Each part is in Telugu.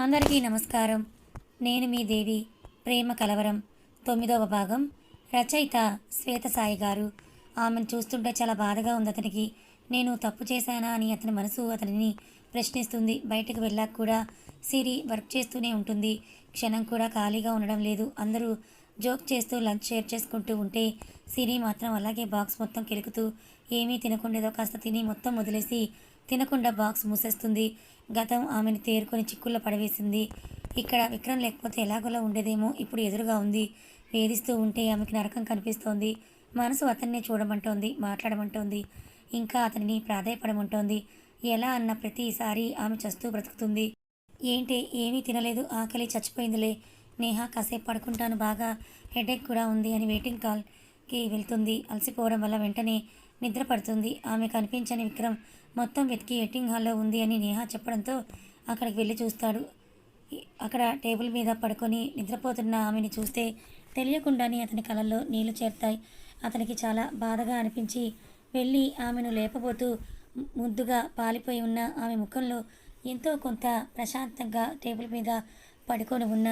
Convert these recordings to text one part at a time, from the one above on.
అందరికీ నమస్కారం. నేను మీ దేవి ప్రేమ కలవరం తొమ్మిదవ భాగం. రచయిత శ్వేత సాయి గారు. ఆమెను చూస్తుంటే చాలా బాధగా ఉంది. అతనికి నేను తప్పు చేశానా అని అతని మనసు అతనిని ప్రశ్నిస్తుంది. బయటకు వెళ్ళాక కూడా సిరి వర్క్ చేస్తూనే ఉంటుంది. క్షణం కూడా ఖాళీగా ఉండడం లేదు. అందరూ జోక్ చేస్తూ లంచ్ షేర్ చేసుకుంటూ ఉంటే సిరి మాత్రం అలాగే బాక్స్ మొత్తం కెలుకుతూ ఏమీ తినకుండేదో కాస్త తిని మొత్తం వదిలేసి తినకుండా బాక్స్ మూసేస్తుంది. గతం ఆమెను తేరుకొని చిక్కుల్లో పడవేసింది. ఇక్కడ విక్రమ్ లేకపోతే ఎలాగోలా ఉండేదేమో ఇప్పుడు ఎదురుగా ఉంది. వేధిస్తూ ఉంటే ఆమెకి నరకం కనిపిస్తోంది. మనసు అతన్నే చూడమంటోంది మాట్లాడమంటోంది. ఇంకా అతనిని ప్రాధాయపడమంటోంది. ఎలా అన్న ప్రతిసారి ఆమె చస్తూ బ్రతుకుతుంది. ఏంటి ఏమీ తినలేదు ఆకలి చచ్చిపోయిందిలే. నేహ కాసేపు పడుకుంటాను బాగా. హెడేక్ కూడా ఉంది అని వెయిటింగ్ కాల్కి వెళ్తుంది. అలసిపోవడం వల్ల వెంటనే నిద్ర పడుతుంది ఆమె కనిపించని విక్రమ్ మొత్తం వెతికి ఎట్టింగ్ హాల్లో ఉంది అని నేహా చెప్పడంతో అక్కడికి వెళ్ళి చూస్తాడు. అక్కడ టేబుల్ మీద పడుకొని నిద్రపోతున్న ఆమెని చూస్తే తెలియకుండానే అతని కళ్ళల్లో నీళ్ళు చేరుతాయి. అతనికి చాలా బాధగా అనిపించి వెళ్ళి ఆమెను లేపబోతూ ముద్దుగా పాలిపోయి ఉన్న ఆమె ముఖంలో ఎంతో కొంత ప్రశాంతంగా టేబుల్ మీద పడుకొని ఉన్న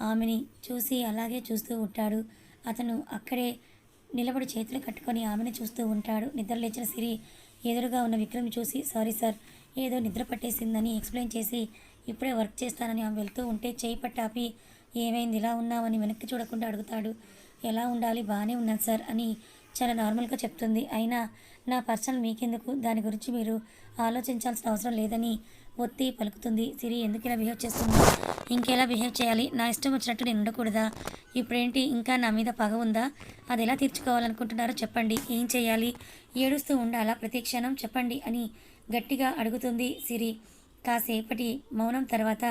ఆమెని చూసి అలాగే చూస్తూ ఉంటాడు. అతను అక్కడే నిలబడి చేతులు కట్టుకొని ఆమెను చూస్తూ ఉంటాడు. నిద్రలేచిన సిరి ఎదురుగా ఉన్న విక్రమ్ చూసి సారీ సార్ ఏదో నిద్ర పట్టేసిందని ఎక్స్ప్లెయిన్ చేసి ఇప్పుడే వర్క్ చేస్తానని ఆమె వెళ్తూ ఉంటే చేయి పట్టాపి ఏమైంది ఇలా ఉన్నావని వెనక్కి చూడకుండా అడుగుతాడు. ఎలా ఉండాలి? బాగానే ఉన్నాను సార్ అని చాలా నార్మల్గా చెప్తుంది. అయినా నా పర్సనల్ మీకెందుకు? దాని గురించి మీరు ఆలోచించాల్సిన అవసరం లేదని ఒత్తి పలుకుతుంది. సిరి ఎందుకు ఇలా బిహేవ్ చేస్తుంది ఇంకెలా బిహేవ్ చేయాలి? నా ఇష్టం వచ్చినట్టు నేను ఉండకూడదా? ఇప్పుడేంటి? ఇంకా నా మీద పగ ఉందా? అది ఎలా తీర్చుకోవాలనుకుంటున్నారో చెప్పండి. ఏం చేయాలి? ఏడుస్తూ ఉండాలా? ప్రతి క్షణం చెప్పండి అని గట్టిగా అడుగుతుంది సిరి. కాసేపటి మౌనం తర్వాత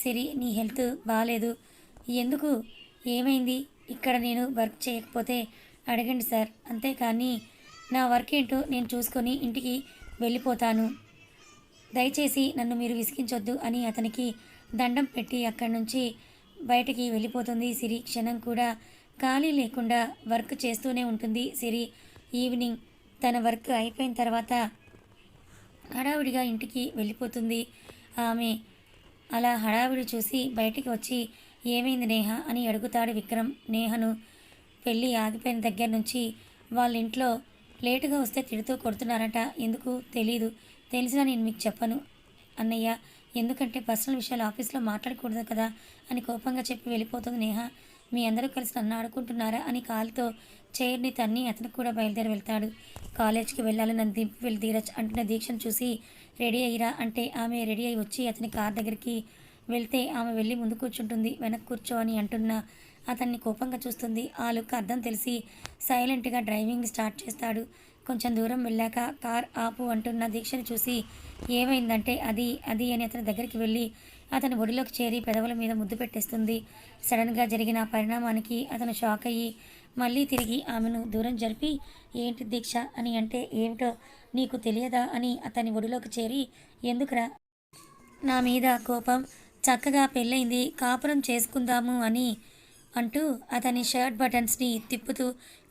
సిరి నీ హెల్త్ బాగాలేదు ఎందుకు? ఏమైంది? ఇక్కడ నేను వర్క్ చేయకపోతే అడగండి సార్. అంతేకాని నా వర్క్ ఏంటో నేను చూసుకొని ఇంటికి వెళ్ళిపోతాను. దయచేసి నన్ను మీరు విసిగించొద్దు అని అతనికి దండం పెట్టి అక్కడి నుంచి బయటికి వెళ్ళిపోతుంది సిరి. క్షణం కూడా ఖాళీ లేకుండా వర్క్ చేస్తూనే ఉంటుంది సిరి. ఈవినింగ్ తన వర్క్ అయిపోయిన తర్వాత హడావిడిగా ఇంటికి వెళ్ళిపోతుంది. ఆమె అలా హడావిడి చూసి బయటికి వచ్చి ఏమైంది నేహ? అని అడుగుతాడు విక్రమ్. నేహను పెళ్ళి ఆగిపోయిన దగ్గర నుంచి వాళ్ళ ఇంట్లో లేటుగా వస్తే తిడుతూ కొడుతున్నారట. ఎందుకు తెలీదు. తెలిసినా నేను మీకు చెప్పను. అన్నయ్య ఎందుకంటే పర్సనల్ విషయాలు ఆఫీస్లో మాట్లాడకూడదు కదా అని కోపంగా చెప్పి వెళ్ళిపోతుంది నేహ. మీ అందరూ కలిసి నన్ను ఆడుకుంటున్నారా అని కాలుతో చైర్ని తన్ని అతను కూడా బయలుదేరి వెళ్తాడు. కాలేజ్కి వెళ్ళాలి నన్ను దింపి వెళ్ళి ధీరజ్ అంటున్న దీక్షను చూసి రెడీ అయ్యిరా అంటే ఆమె రెడీ అయి వచ్చి అతని కార్ దగ్గరికి వెళ్తే ఆమె వెళ్ళి ముందు కూర్చుంటుంది. వెనక్కి కూర్చో అని అంటున్న అతన్ని కోపంగా చూస్తుంది. ఆ లుక్ అర్థం తెలిసి సైలెంట్గా డ్రైవింగ్ స్టార్ట్ చేస్తాడు. కొంచెం దూరం వెళ్ళాక కార్ ఆపు అంటున్న దీక్షను చూసి ఏమైందంటే అది అది అని అతని దగ్గరికి వెళ్ళి అతని ఒడిలోకి చేరి పెదవుల మీద ముద్దు పెట్టేస్తుంది. సడన్గా జరిగిన పరిణామానికి అతను షాక్ అయ్యి మళ్ళీ తిరిగి ఆమెను దూరం జరిపి ఏంటి దీక్ష అని అంటే ఏమిటో నీకు తెలియదా అని అతని ఒడిలోకి చేరి ఎందుకురా? నా మీద కోపం చక్కగా పెళ్ళైంది కాపురం చేసుకుందాము అని అంటూ అతని షర్ట్ బటన్స్ని తిప్పుతూ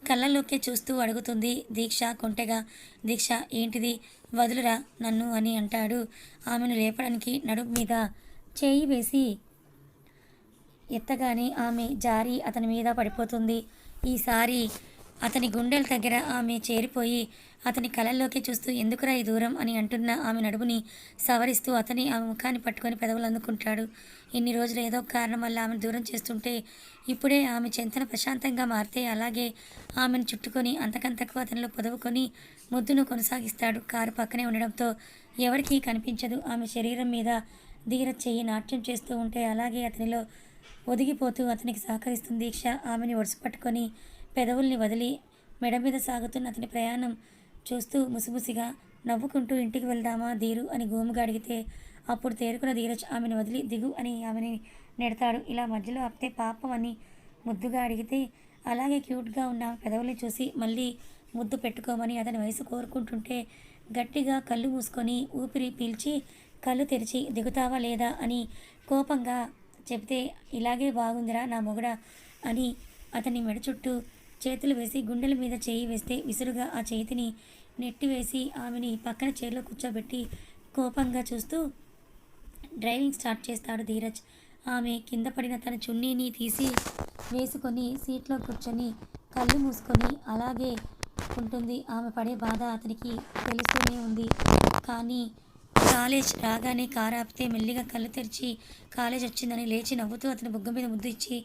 కళ్ళలోకే చూస్తూ అడుగుతుంది దీక్ష కొంటెగా? దీక్ష ఏంటిది? వదులురా నన్ను అని అంటాడు. ఆమెను లేపడానికి నడుము మీద చేయి వేసి ఎత్తగానే ఆమె జారి అతని మీద పడిపోతుంది. ఈసారి అతని గుండెల దగ్గర ఆమె చేరిపోయి అతని కళ్ళల్లోకి చూస్తూ ఎందుకురా ఈ దూరం? అని అంటున్న ఆమె నడుముని సవరిస్తూ అతని ఆమె ముఖాన్ని పట్టుకొని పెదవులు అందుకుంటాడు. ఇన్ని రోజులు ఏదో కారణం వల్ల ఆమెను దూరం చేస్తుంటే ఇప్పుడే ఆమె చెంతన ప్రశాంతంగా మారితే అలాగే ఆమెను చుట్టుకొని అంతకంతకు అతనిలో పొదవుకొని ముద్దును కొనసాగిస్తాడు. కారు పక్కనే ఉండడంతో ఎవరికీ కనిపించదు. ఆమె శరీరం మీద ధీర చెయ్యి నాట్యం చేస్తూ ఉంటే అలాగే అతనిలో ఒదిగిపోతూ అతనికి సహకరిస్తుంది దీక్ష. ఆమెని ఒడిసిపట్టుకొని పట్టుకొని పెదవుల్ని వదిలి మెడ మీద సాగుతున్న అతని ప్రయాణం చూస్తూ ముసిముసిగా నవ్వుకుంటూ ఇంటికి వెళ్దామా ధీరు అని గోముగా అడిగితే అప్పుడు తేరుకున్న ధీరజ్ ఆమెను వదిలి దిగు అని ఆమెని నెడతాడు. ఇలా మధ్యలో ఆపితే పాపం అని ముద్దుగా అడిగితే అలాగే క్యూట్గా ఉన్న పెదవుల్ని చూసి మళ్ళీ ముద్దు పెట్టుకోమని అతని వయసు కోరుకుంటుంటే గట్టిగా కళ్ళు మూసుకొని ఊపిరి పీల్చి కళ్ళు తెరిచి దిగుతావా లేదా అని కోపంగా చెబితే ఇలాగే బాగుందిరా నా మొగుడ అని అతని మెడ చుట్టూ చేతులు వేసి గుండెల మీద చేయి వేస్తే విసురుగా ఆ చేతిని నెట్టివేసి ఆమెని పక్కన చైర్లో కూర్చోబెట్టి కోపంగా చూస్తూ డ్రైవింగ్ స్టార్ట్ చేస్తాడు ధీరజ్ ఆమె కింద పడిన తన చున్నీని తీసి వేసుకొని సీట్లో కూర్చొని కళ్ళు మూసుకొని అలాగే ఉంటుంది. ఆమె పడే బాధ అతనికి తెలుస్తూనే ఉంది. కానీ కాలేజ్ రాగానే కారు ఆపితే మెల్లిగా కళ్ళు తెరిచి కాలేజ్ వచ్చిందని లేచి నవ్వుతూ అతని బుగ్గ మీద ముద్దు ఇచ్చి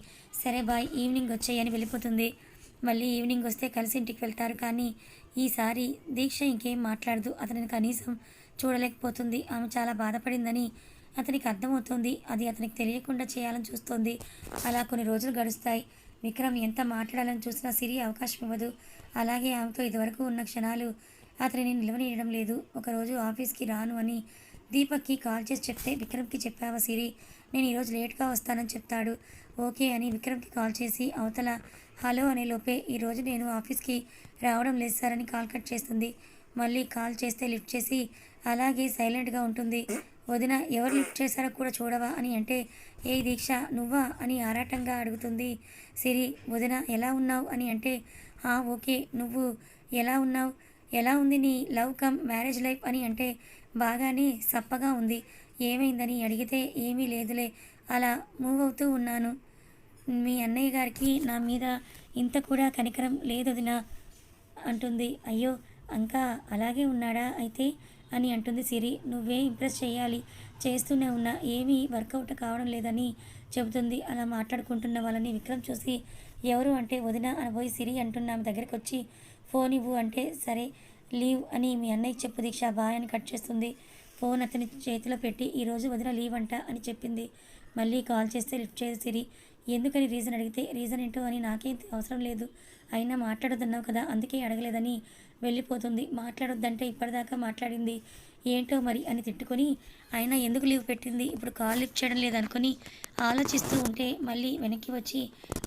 సరే బాయ్ ఈవినింగ్ వచ్చాయని వెళ్ళిపోతుంది. మళ్ళీ ఈవినింగ్ వస్తే కలిసి ఇంటికి వెళ్తారు. కానీ ఈసారి దీక్ష ఇంకేం మాట్లాడదు. అతనిని కనీసం చూడలేకపోతుంది. ఆమె చాలా బాధపడిందని అతనికి అర్థమవుతుంది. అది అతనికి తెలియకుండా చేయాలని చూస్తుంది. అలా కొన్ని రోజులు గడుస్తాయి. విక్రమ్ ఎంత మాట్లాడాలని చూసినా సిరి అవకాశం ఇవ్వదు. అలాగే ఆమెతో ఇదివరకు ఉన్న క్షణాలు అతనిని నిలవనీయడం లేదు. ఒకరోజు ఆఫీస్కి రాను అని దీపక్కి కాల్ చేసి చెప్తే విక్రమ్కి చెప్పావా సిరి? నేను ఈరోజు లేట్గా వస్తానని చెప్తాడు. ఓకే అని విక్రమ్కి కాల్ చేసి అవతల హలో అనే లోపే ఈరోజు నేను ఆఫీస్కి రావడం లేదు సార్ అని కాల్ కట్ చేస్తుంది. మళ్ళీ కాల్ చేస్తే లిఫ్ట్ చేసి అలాగే సైలెంట్గా ఉంటుంది. వదిన ఎవరు లిఫ్ట్ చేశారో కూడా చూడవా అని అంటే ఏ దీక్ష నువ్వా అని ఆరాటంగా అడుగుతుంది. సిరి వదిన ఎలా ఉన్నావు అని అంటే "ఆ, ఓకే నువ్వు ఎలా ఉన్నావు? ఎలా ఉంది నీ లవ్ కమ్ మ్యారేజ్ లైఫ్ అని అంటే బాగానే సప్పగా ఉంది. ఏమైందని అడిగితే ఏమీ లేదులే అలా మూవ్ అవుతూ ఉన్నాను. మీ అన్నయ్య గారికి నా మీద ఇంత కూడా కనికరం లేదు వదినా అంటుంది. అయ్యో ఇంకా అలాగే ఉన్నాడా అయితే? అని అంటుంది సిరి. నువ్వే ఇంప్రెస్ చేయాలి. చేస్తూనే ఉన్నా. ఏమీ వర్కౌట్ కావడం లేదని చెబుతుంది. అలా మాట్లాడుకుంటున్న వాళ్ళని విక్రమ్ చూసి ఎవరు అంటే వదిన అనబోయి సిరి అంటున్న ఆమె దగ్గరికి వచ్చి ఫోన్ ఇవ్వు అంటే సరే లీవ్ అని మీ అన్నయ్యకి చెప్పు దీక్ష బాయ్ అని కట్ చేస్తుంది. ఫోన్ అతని చేతిలో పెట్టి ఈరోజు వదిన లీవ్ అంట అని చెప్పింది. మళ్ళీ కాల్ చేస్తే లిఫ్ట్ చేసి సిరి. ఎందుకని రీజన్ అడిగితే రీజన్ ఏంటో అని నాకేం అవసరం లేదు. అయినా మాట్లాడొద్దన్నావు కదా అందుకే అడగలేదని వెళ్ళిపోతుంది. మాట్లాడొద్దంటే ఇప్పటిదాకా మాట్లాడింది. ఏంటో మరి అని తిట్టుకొని అయినా ఎందుకు లీవ్ పెట్టింది? ఇప్పుడు కాల్ లిఫ్ట్ చేయడం లేదనుకొని ఆలోచిస్తూ ఉంటే మళ్ళీ వెనక్కి వచ్చి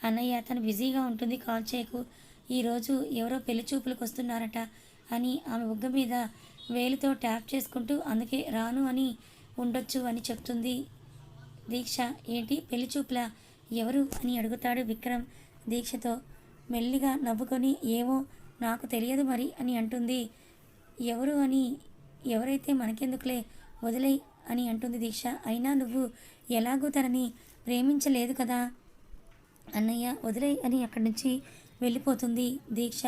అన్నయ్య తను బిజీగా ఉంటుంది కాల్ చేయకు. ఈరోజు ఎవరో పెళ్ళి చూపులకు వస్తున్నారట అని ఆమె ఉగ్గ మీద వేలుతో ట్యాప్ చేసుకుంటూ అందుకే రాను అని ఉండొచ్చు అని చెప్తుంది దీక్ష. ఏంటి? పెళ్ళి చూపులా? ఎవరు అని అడుగుతాడు విక్రమ్ దీక్షతో. మెల్లిగా నవ్వుకొని ఏవో నాకు తెలియదు మరి అని అంటుంది. ఎవరు అని? ఎవరైతే మనకెందుకులే వదిలే అని అంటుంది దీక్ష. అయినా నువ్వు ఎలాగూ తనని ప్రేమించలేదు కదా. అన్నయ్య వదిలే అని అక్కడి నుంచి వెళ్ళిపోతుంది దీక్ష.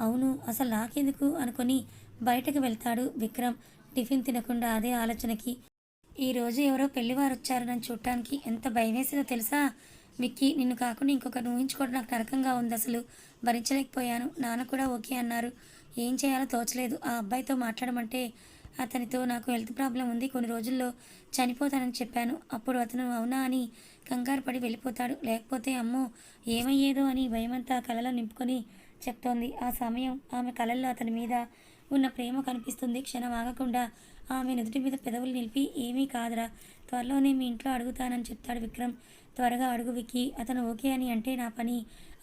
అవును అసలు నాకెందుకు అనుకొని బయటకు వెళ్తాడు విక్రమ్. టిఫిన్ తినకుండా అదే ఆలోచనకి ఈరోజు ఎవరో పెళ్ళివారు వచ్చారు నన్ను చూడటానికి ఎంత భయమేసిందో తెలుసా? విక్కీ నిన్ను కాకుండా ఇంకొకరిని ఊహించుకోవడం నాకు నరకంగా ఉంది అసలు. భరించలేకపోయాను. నాన్న కూడా ఓకే అన్నారు. ఏం చేయాలో తోచలేదు. ఆ అబ్బాయితో మాట్లాడమంటే అతనితో నాకు హెల్త్ ప్రాబ్లం ఉంది. కొన్ని రోజుల్లో చనిపోతానని చెప్పాను. అప్పుడు అతను అవునా అని కంగారు పడి వెళ్ళిపోతాడు. లేకపోతే అమ్మో ఏమయ్యేదో అని భయమంతా కలలో నింపుకొని చెప్తోంది. ఆ సమయం ఆమె కళల్లో అతని మీద ఉన్న ప్రేమ కనిపిస్తుంది. క్షణం ఆగకుండా ఆమె నుదుటి మీద పెదవులు నిలిపి ఏమీ కాదురా త్వరలోనే మీ ఇంట్లో అడుగుతానని చెప్తాడు విక్రమ్. త్వరగా అడుగు విక్కి అతను ఓకే అని అంటే నా పని.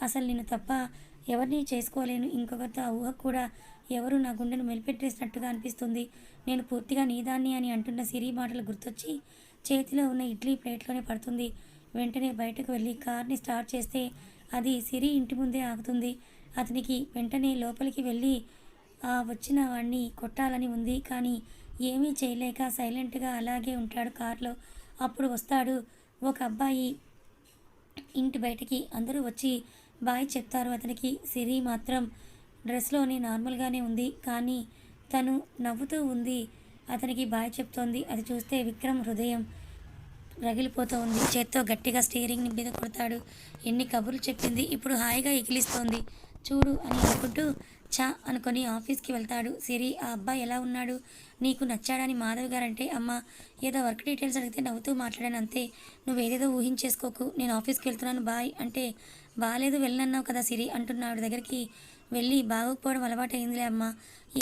అసలు నేను తప్ప ఎవరిని చేసుకోలేను. ఇంకొకరితో ఆ ఊహ కూడా ఎవరు నా గుండెను మెలిపెట్టేసినట్టుగా అనిపిస్తుంది. నేను పూర్తిగా నీదాన్ని అని అంటున్న సిరి మాటలు గుర్తొచ్చి చేతిలో ఉన్న ఇడ్లీ ప్లేట్లోనే పడుతుంది. వెంటనే బయటకు వెళ్ళి కార్ని స్టార్ట్ చేస్తే అది సిరి ఇంటి ముందే ఆగుతుంది. అతనికి వెంటనే లోపలికి వెళ్ళి ఆ వచ్చిన వాడిని కొట్టాలని ఉంది. కానీ ఏమీ చేయలేక సైలెంట్గా అలాగే ఉంటాడు కారులో. అప్పుడు వస్తాడు ఒక అబ్బాయి ఇంటి బయటికి. అందరూ వచ్చి బాయ్ చెప్తారు అతనికి. సిరి మాత్రం డ్రెస్లోనే నార్మల్గానే ఉంది. కానీ తను నవ్వుతూ ఉంది. అతనికి బాయ్ చెప్తోంది. అది చూస్తే విక్రమ్ హృదయం రగిలిపోతూ ఉంది చేత్తో గట్టిగా స్టీరింగ్ మీద కొడతాడు. ఎన్ని కబుర్లు చెప్పింది. ఇప్పుడు హాయిగా ఎగిలిస్తోంది. చూడు అని అనుకుంటూ చా అనుకొని ఆఫీస్కి వెళ్తాడు. సిరి ఆ అబ్బాయి ఎలా ఉన్నాడు? నీకు నచ్చాడని మాధవ్ గారంటే అమ్మ ఏదో వర్క్ డీటెయిల్స్ అడిగితే నవ్వుతూ మాట్లాడాను అంతే. నువ్వేదేదో ఊహించేసుకోకు. నేను ఆఫీస్కి వెళ్తున్నాను బాయ్. అంటే బాగాలేదు వెళ్ళనన్నావు కదా సిరి అంటున్నాడు దగ్గరికి. వెళ్ళి బాగోకపోవడం అలవాటైందిలే అమ్మ.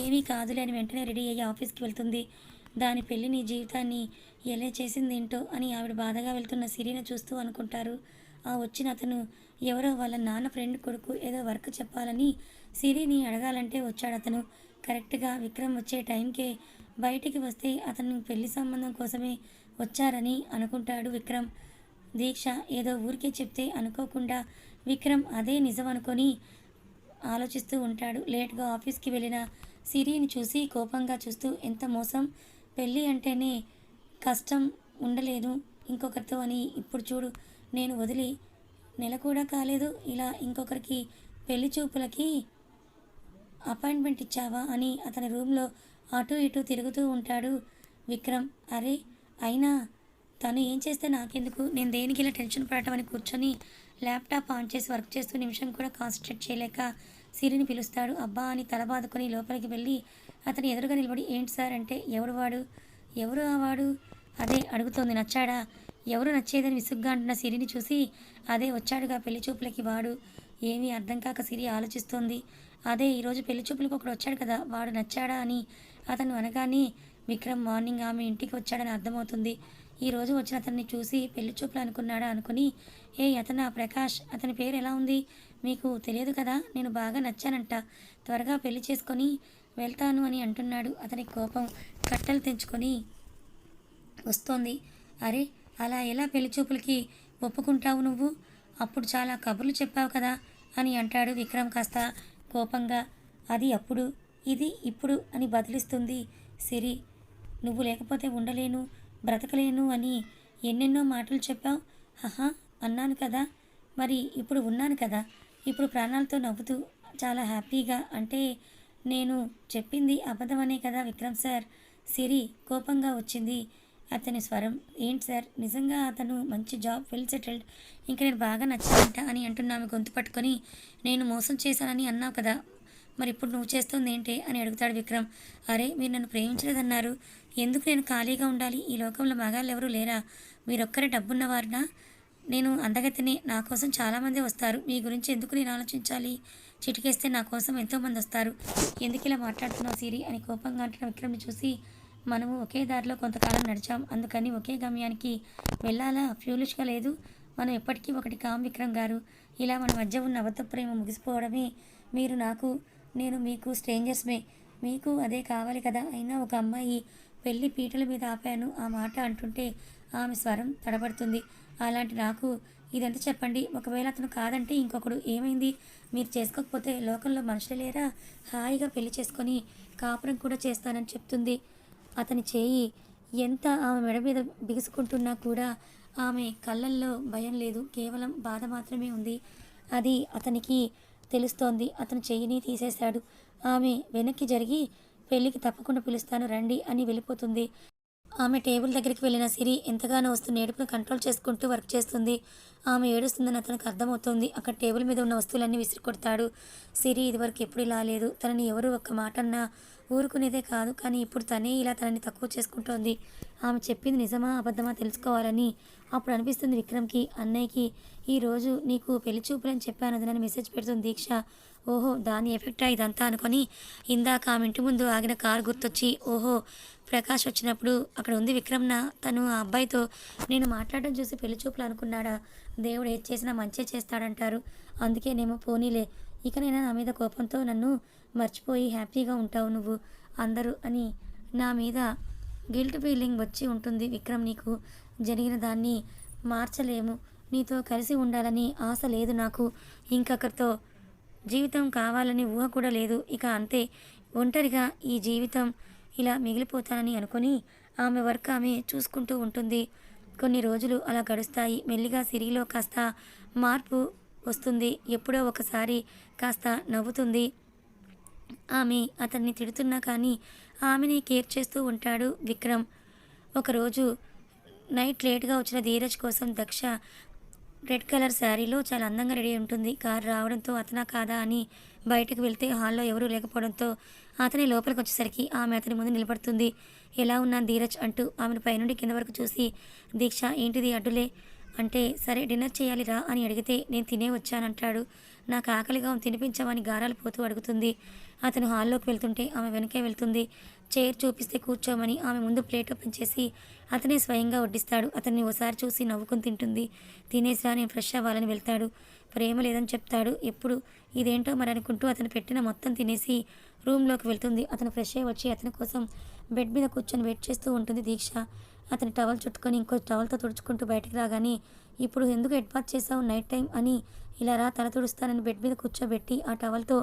ఏమీ కాదులే అని వెంటనే రెడీ అయ్యి ఆఫీస్కి వెళ్తుంది. దాని పెళ్ళి నీ జీవితాన్ని ఎలా చేసింది ఏంటో అని ఆవిడ బాధగా వెళ్తున్న సిరిని చూస్తూ అనుకుంటారు. ఆ వచ్చిన అతను ఎవరో వాళ్ళ నాన్న ఫ్రెండ్ కొడుకు ఏదో వర్క్ చెప్పాలని సిరిని అడగాలంటే వచ్చాడు అతను. కరెక్ట్గా విక్రమ్ వచ్చే టైంకే బయటికి వస్తే అతను పెళ్ళి సంబంధం కోసమే వచ్చారని అనుకుంటాడు విక్రమ్. దీక్ష ఏదో ఊరికే చెప్తే అనుకోకుండా విక్రమ్ అదే నిజం అనుకొని ఆలోచిస్తూ ఉంటాడు. లేట్గా ఆఫీస్కి వెళ్ళిన సిరిని చూసి కోపంగా చూస్తూ ఎంత మోసం? పెళ్ళి అంటేనే కష్టం ఉండలేదు. ఇంకొకరితో అని ఇప్పుడు చూడు నేను వదిలి నెల కూడా కాలేదు. ఇలా ఇంకొకరికి పెళ్ళి చూపులకి అపాయింట్మెంట్ ఇచ్చావా అని అతని రూమ్లో అటు ఇటు తిరుగుతూ ఉంటాడు విక్రమ్. అరే అయినా తను ఏం చేస్తే నాకెందుకు? నేను దేనికి ఇలా టెన్షన్ పడటం అని కూర్చొని ల్యాప్టాప్ ఆన్ చేసి వర్క్ చేస్తూ నిమిషం కూడా కాన్సన్ట్రేట్ చేయలేక సిరిని పిలుస్తాడు. అబ్బా అని తల బాదుకొని లోపలికి వెళ్ళి అతని ఎదురుగా నిలబడి ఏంటి సార్ అంటే ఎవడు వాడు? ఎవరు ఆ వాడు? అదే అడుగుతోంది నచ్చాడా? ఎవరు నచ్చేదని విసుగ్గా అంటున్న సిరిని చూసి అదే వచ్చాడుగా పెళ్ళి చూపులకి వాడు. ఏమీ అర్థం కాక సిరి ఆలోచిస్తోంది. అదే ఈరోజు పెళ్ళి చూపులకు ఒకడు వచ్చాడు కదా వాడు నచ్చాడా అని అతను అనగానే విక్రమ్ మార్నింగ్ ఆమె ఇంటికి వచ్చాడని అర్థమవుతుంది. ఈ రోజు వచ్చిన అతన్ని చూసి పెళ్ళి చూపులు అనుకున్నాడా అనుకుని ఏ అతను ప్రకాష్ అతని పేరు ఎలా ఉంది? మీకు తెలియదు కదా నేను బాగా నచ్చానంట. త్వరగా పెళ్ళి చేసుకొని వెళ్తాను అని అంటున్నాడు అతని కోపం కట్టలు తెంచుకొని వస్తోంది. అరే అలా ఎలా పెళ్ళి చూపులకి ఒప్పుకుంటావు నువ్వు? అప్పుడు చాలా కబుర్లు చెప్పావు కదా అని అంటాడు విక్రమ్ కాస్త కోపంగా అది అప్పుడు ఇది ఇప్పుడు అని బదిలిస్తుంది సిరి. నువ్వు లేకపోతే ఉండలేను బ్రతకలేను అని ఎన్నెన్నో మాటలు చెప్పావు. హహా అన్నాను కదా. మరి ఇప్పుడు ఉన్నాను కదా. ఇప్పుడు ప్రాణాలతో నవ్వుతూ చాలా హ్యాపీగా అంటే నేను చెప్పింది అబద్ధమనే కదా విక్రమ్ సార్. సిరి కోపంగా వచ్చింది. అతని స్వరం ఏంటి సార్? నిజంగా అతను మంచి జాబ్ వెల్ సెటిల్డ్. ఇంకా నేను బాగా నచ్చానంట అని అంటున్నాము గొంతు పట్టుకొని నేను మోసం చేశానని అన్నావు కదా మరి ఇప్పుడు నువ్వు చేస్తుంది ఏంటి? అని అడుగుతాడు విక్రమ్. అరే మీరు నన్ను ప్రేమించలేదన్నారు. ఎందుకు నేను ఖాళీగా ఉండాలి? ఈ లోకంలో మగాళ్ళు ఎవరూ లేరా? మీరొక్కరే డబ్బున్నవారునా? నేను అందగతిని నా కోసం చాలామంది వస్తారు. మీ గురించి ఎందుకు నేను ఆలోచించాలి? చిటికేస్తే నా కోసం ఎంతోమంది వస్తారు ఎందుకు ఇలా మాట్లాడుతున్నావు సిరి? అని కోపంగా అంటున్న విక్రమ్ని చూసి మనము ఒకే దారిలో కొంతకాలం నడిచాం. అందుకని ఒకే గమ్యానికి వెళ్ళాలా? ఫ్యూలిష్గా లేదు. మనం ఎప్పటికీ ఒకటి కాం విక్రమ్ గారు. ఇలా మన మధ్య ఉన్న అబద్ధ ప్రేమ ముగిసిపోవడమే మీరు నాకు నేను మీకు స్ట్రేంజర్స్మే మీకు అదే కావాలి కదా? అయినా ఒక అమ్మాయి పెళ్ళి పీటల మీద ఆపాను. ఆ మాట అంటుంటే ఆమె స్వరం తడబడుతుంది. అలాంటి నాకు ఇదంతా చెప్పండి. ఒకవేళ అతను కాదంటే ఇంకొకడు ఏమైంది? మీరు చేసుకోకపోతే లోకంలో మనుషులు లేరా? హాయిగా పెళ్ళి చేసుకొని కాపురం కూడా చేస్తానని చెప్తుంది. అతని చేయి ఎంత ఆమె మెడ మీద బిగుసుకుంటున్నా కూడా ఆమె కళ్ళల్లో భయం లేదు. కేవలం బాధ మాత్రమే ఉంది. అది అతనికి తెలుస్తోంది. అతను చెయ్యిని తీసేశాడు. ఆమె వెనక్కి జరిగి పెళ్ళికి తప్పకుండా పిలుస్తాను రండి అని వెళ్ళిపోతుంది. ఆమె టేబుల్ దగ్గరికి వెళ్ళిన సిరి ఎంతగానో వస్తున్న ఏడుపును కంట్రోల్ చేసుకుంటూ వర్క్ చేస్తుంది. ఆమె ఏడుస్తుందని అతనికి అర్థమవుతుంది. అక్కడ టేబుల్ మీద ఉన్న వస్తువులన్నీ విసిరి కొడతాడు సిరి ఇదివరకు ఎప్పుడు ఇలా లేదు. తనని ఎవరు ఒక్క మాట అన్నా ఊరుకునేదే కాదు. కానీ ఇప్పుడు తనే ఇలా తనని తక్కువ చేసుకుంటోంది. ఆమె చెప్పింది నిజమా అబద్ధమా తెలుసుకోవాలని. అప్పుడు అనిపిస్తుంది విక్రమ్కి అన్నయ్యకి ఈరోజు నీకు పెళ్ళి చూపులని చెప్పాను అదని మెసేజ్ పెడుతుంది దీక్ష. ఓహో దాని ఎఫెక్టా ఇదంతా? అనుకొని ఇందాక ఆమె ఇంటి ముందు ఆగిన కారు గుర్తొచ్చి ఓహో ప్రకాష్ వచ్చినప్పుడు అక్కడ ఉంది విక్రమ్న? తను ఆ అబ్బాయితో నేను మాట్లాడడం చూసి పెళ్ళి చూపులు అనుకున్నాడా? దేవుడు ఏది చేసినా మంచే చేస్తాడంటారు. అందుకేనేమో పోనీలే. ఇకనైనా నా మీద కోపంతో నన్ను మర్చిపోయి హ్యాపీగా ఉంటావు నువ్వు అందరూ అని నా మీద గిల్ట్ ఫీలింగ్ వచ్చి ఉంటుంది. విక్రమ్ నీకు జరిగిన దాన్ని మార్చలేము. నీతో కలిసి ఉండాలని ఆశ లేదు నాకు. ఇంకొకరితో జీవితం కావాలని ఊహ కూడా లేదు. ఇక అంతే. ఒంటరిగా ఈ జీవితం ఇలా మిగిలిపోతానని అనుకుని ఆమె వర్క్ ఆమె చూసుకుంటూ ఉంటుంది. కొన్ని రోజులు అలా గడుస్తాయి. మెల్లిగా సిరిలో కాస్త మార్పు వస్తుంది. ఎప్పుడో ఒకసారి కాస్త నవ్వుతుంది. ఆమె అతన్ని తిడుతున్నా కానీ ఆమెని కేర్ చేస్తూ ఉంటాడు విక్రమ్. ఒకరోజు నైట్ లేట్గా వచ్చిన ధీరజ్ కోసం దక్ష రెడ్ కలర్ శారీలో చాలా అందంగా రెడీ ఉంటుంది. కారు రావడంతో అతనా కాదా అని బయటకు వెళ్తే హాల్లో ఎవరూ లేకపోవడంతో అతని లోపలికి వచ్చేసరికి ఆమె అతని ముందు నిలబడుతుంది. ఎలా ఉన్నా ధీరజ్? అంటూ ఆమెను పైనుండి కింద వరకు చూసి దీక్ష ఏంటిది అడ్డులే? అంటే సరే డిన్నర్ చేయాలి రా అని అడిగితే నేను తినే వచ్చానంటాడు. నాకు ఆకలిగా తినిపించమని గారాలు పోతూ అడుగుతుంది. అతను హాల్లోకి వెళ్తుంటే ఆమె వెనకే వెళ్తుంది. చైర్ చూపిస్తే కూర్చోమని ఆమె ముందు ప్లేట్ ఓపెన్ చేసి అతనే స్వయంగా వడ్డిస్తాడు. అతన్ని ఓసారి చూసి నవ్వుకుని తింటుంది. తినేసిరా నేను ఫ్రెష్ అవ్వాలని వెళ్తాడు. ప్రేమ లేదని చెప్తాడు. ఎప్పుడు? ఇదేంటో మరి అనుకుంటూ అతను పెట్టిన మొత్తం తినేసి రూమ్లోకి వెళ్తుంది. అతను ఫ్రెష్ అయ్యి వచ్చి అతని కోసం బెడ్ మీద కూర్చొని వెయిట్ చేస్తూ ఉంటుంది దీక్ష. అతని టవల్ చుట్టుకొని ఇంకో టవల్తో తుడుచుకుంటూ బయటికి రాగానే ఇప్పుడు ఎందుకు హెడ్ చేసావు నైట్ టైం అని ఇలా రా తల తుడుస్తానని బెడ్ మీద కూర్చోబెట్టి ఆ టవల్తో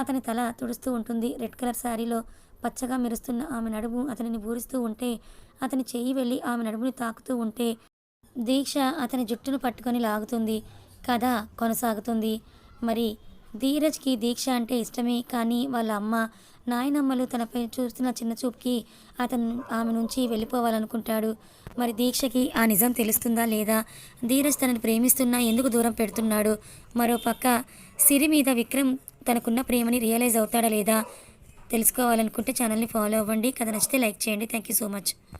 అతని తల తుడుస్తూ ఉంటుంది. రెడ్ కలర్ శారీలో పచ్చగా మెరుస్తున్న ఆమె నడుము అతనిని బూరిస్తూ ఉంటే అతని చెయ్యి వెళ్ళి ఆమె నడుముని తాకుతూ ఉంటే దీక్ష అతని జుట్టును పట్టుకొని లాగుతుంది. కథ కొనసాగుతుంది. మరి ధీరజ్కి దీక్ష అంటే ఇష్టమే కానీ వాళ్ళ అమ్మ నాయనమ్మలు తనపై చూస్తున్న చిన్న చూపుకి అతను ఆమె నుంచి వెళ్ళిపోవాలనుకుంటాడు. మరి దీక్షకి ఆ నిజం తెలుస్తుందా లేదా? ధీరజ్ తనని ప్రేమిస్తున్నా ఎందుకు దూరం పెడుతున్నాడు? మరోపక్క సిరి మీద విక్రమ్ తనకున్న ప్రేమని రియలైజ్ అవుతాడా లేదా? తెలుసుకోవాలనుకుంటే ఛానల్ని ఫాలో అవ్వండి. కథ నచ్చితే లైక్ చేయండి. Thank you so much.